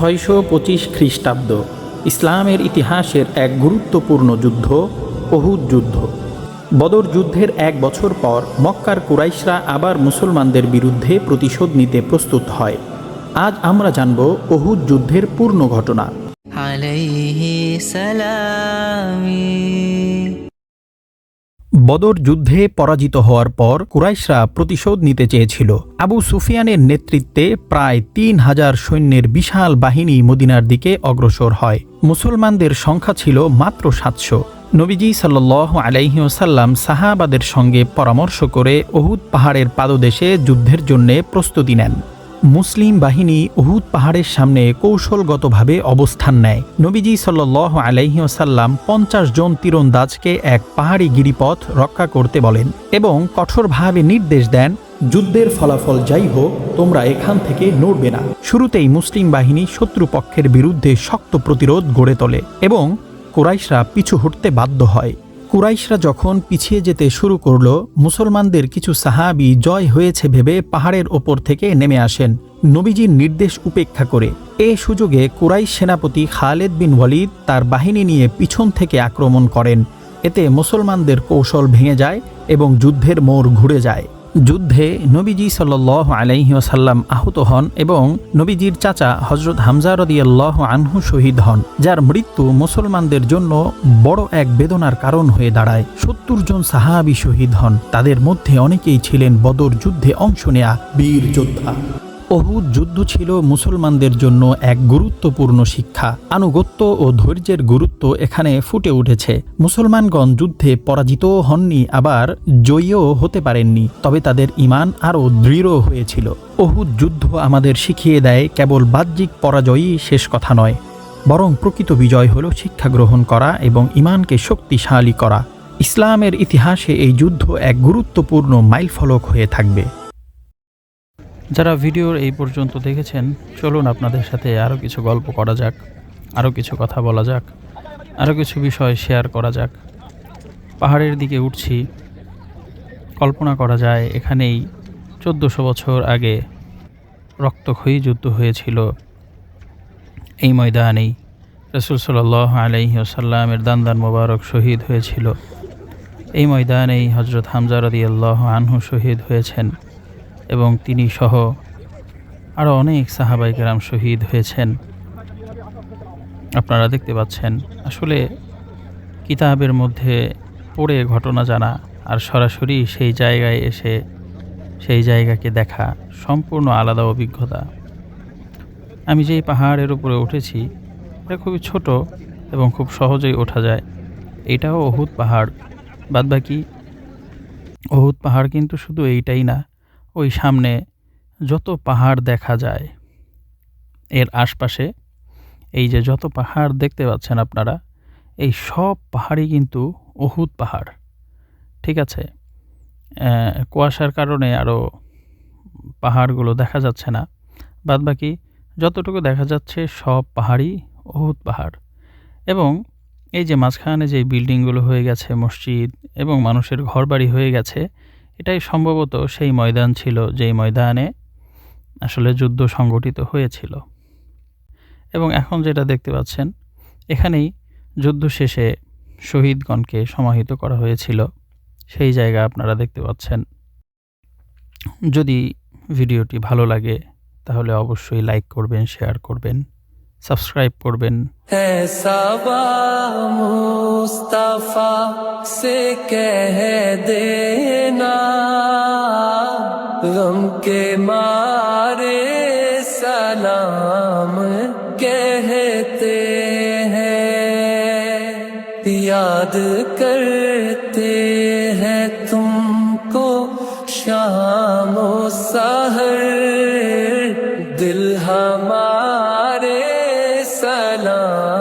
ছয়শো পঁচিশ খ্রিস্টাব্দ ইসলামের ইতিহাসের এক গুরুত্বপূর্ণ যুদ্ধ অহুদ যুদ্ধ। বদর যুদ্ধের এক বছর পর মক্কার কুরাইশরা আবার মুসলমানদের বিরুদ্ধে প্রতিশোধ নিতে প্রস্তুত হয়। আজ আমরা জানব অহুদ যুদ্ধের পূর্ণ ঘটনা। সালাম। বদর যুদ্ধে পরাজিত হওয়ার পর কুরাইশরা প্রতিশোধ নিতে চেয়েছিল। আবু সুফিয়ানের নেতৃত্বে প্রায় তিন হাজার সৈন্যের বিশাল বাহিনী মদিনার দিকে অগ্রসর হয়। মুসলমানদের সংখ্যা ছিল মাত্র সাতশো। নবীজি সাল্লাহ আলাইহিসাল্লাম সাহাবাদের সঙ্গে পরামর্শ করে অহুদ পাহাড়ের পাদদেশে যুদ্ধের জন্যে প্রস্তুতি নেন। মুসলিম বাহিনী উহুদ পাহাড়ের সামনে কৌশলগতভাবে অবস্থান নেয়। নবীজি সাল্ল আলাইসাল্লাম পঞ্চাশ জন তীরন্দাজকে এক পাহাড়ি গিরিপথ রক্ষা করতে বলেন এবং কঠোরভাবে নির্দেশ দেন, যুদ্ধের ফলাফল যাই হোক, তোমরা এখান থেকে নড়বে না। শুরুতেই মুসলিম বাহিনী শত্রুপক্ষের বিরুদ্ধে শক্ত প্রতিরোধ গড়ে তোলে এবং কোরাইশরা পিছু হটতে বাধ্য হয়। কুরাইশরা যখন পিছিয়ে যেতে শুরু করল, মুসলমানদের কিছু সাহাবি জয় হয়েছে ভেবে পাহাড়ের ওপর থেকে নেমে আসেন নবীজির নির্দেশ উপেক্ষা করে। এ সুযোগে কুরাইশ সেনাপতি খালেদ বিন ওয়ালিদ তার বাহিনী নিয়ে পিছন থেকে আক্রমণ করেন। এতে মুসলমানদের কৌশল ভেঙে যায় এবং যুদ্ধের মোড় ঘুরে যায়। যুদ্ধে নবীজি সাল্লাহ আলাইহি ওসাল্লাম আহত হন এবং নবীজির চাচা হজরত হামজা রদিয়াল্লাহ আনহু শহীদ হন, যার মৃত্যু মুসলমানদের জন্য বড় এক বেদনার কারণ হয়ে দাঁড়ায়। সত্তর জন সাহাবি শহীদ হন, তাদের মধ্যে অনেকেই ছিলেন বদর যুদ্ধে অংশ নেয়া বীর যোদ্ধা। অহুদ যুদ্ধ ছিল মুসলমানদের জন্য এক গুরুত্বপূর্ণ শিক্ষা। আনুগত্য ও ধৈর্যের গুরুত্ব এখানে ফুটে উঠেছে। মুসলমানগণ যুদ্ধে পরাজিতও হননি, আবার জয়ীও হতে পারেননি, তবে তাদের ইমান আরও দৃঢ় হয়েছিল। অহুদ যুদ্ধ আমাদের শিখিয়ে দেয়, কেবল বাহ্যিক পরাজয়ই শেষ কথা নয়, বরং প্রকৃত বিজয় হল শিক্ষা গ্রহণ করা এবং ইমানকে শক্তিশালী করা। ইসলামের ইতিহাসে এই যুদ্ধ এক গুরুত্বপূর্ণ মাইলফলক হয়ে থাকবে। যারা ভিডিওর এই পর্যন্ত দেখেছেন, চলুন আপনাদের সাথে আরও কিছু গল্প করা যাক, আরও কিছু কথা বলা যাক, আরও কিছু বিষয় শেয়ার করা যাক। পাহাড়ের দিকে উঠছি, কল্পনা করা যায় এখানেই চোদ্দোশো বছর আগে রক্তক্ষয়ী যুদ্ধ হয়েছিল। এই ময়দানেই রসুল সাল আলাইহি আসাল্লামের দান্দান মোবারক শহীদ হয়েছিল। এই ময়দানেই হজরত হামজা রদিয়াল্লাহ আনহু শহীদ হয়েছেন। এবং তিনি সহ আরও অনেক সাহাবাই কেরাম শহীদ হয়েছেন। আপনারা দেখতে পাচ্ছেন, আসলে কিতাবের মধ্যে পড়ে ঘটনা জানা আর সরাসরি সেই জায়গায় এসে সেই জায়গাকে দেখা সম্পূর্ণ আলাদা অভিজ্ঞতা। আমি যেই পাহাড়ের উপরে উঠেছি, এটা খুবই ছোট এবং খুব সহজেই ওঠা যায়। এটাও অহুত পাহাড়, বাদবাকি অহুত পাহাড় কিন্তু শুধু এইটাই না ওই সামনে যত পাহাড় দেখা যায়, এর আশপাশে এই যে যত পাহাড় দেখতে পাচ্ছেন আপনারা, এই সব পাহাড়ই কিন্তু অহুত পাহাড়, ঠিক আছে? কুয়াশার কারণে আরও পাহাড়গুলো দেখা যাচ্ছে না। বাদবাকি যতটুকু দেখা যাচ্ছে সব পাহাড়ই অহুত পাহাড়। এবং এই যে মাঝখানে যে বিল্ডিংগুলো হয়ে গেছে, মসজিদ এবং মানুষের ঘরবাড়ি হয়ে গেছে এটাই সম্ভবত সেই ময়দান ছিল, যেই ময়দানে আসলে যুদ্ধ সংগঠিত হয়েছিল। এবং এখন যেটা দেখতে পাচ্ছেন, এখানেই যুদ্ধ শেষে শহীদগণকে সমাহিত করা হয়েছিল। সেই জায়গা আপনারা দেখতে পাচ্ছেন। যদি ভিডিওটি ভালো লাগে, তাহলে অবশ্যই লাইক করবেন, শেয়ার করবেন, সাবস্ক্রাইব করবেন। মুস্তাফা সে কহ দে کے مارے سلام کہتے ہیں، یاد کرتے ہیں تم کو شام و سہر دل ہمارے سلام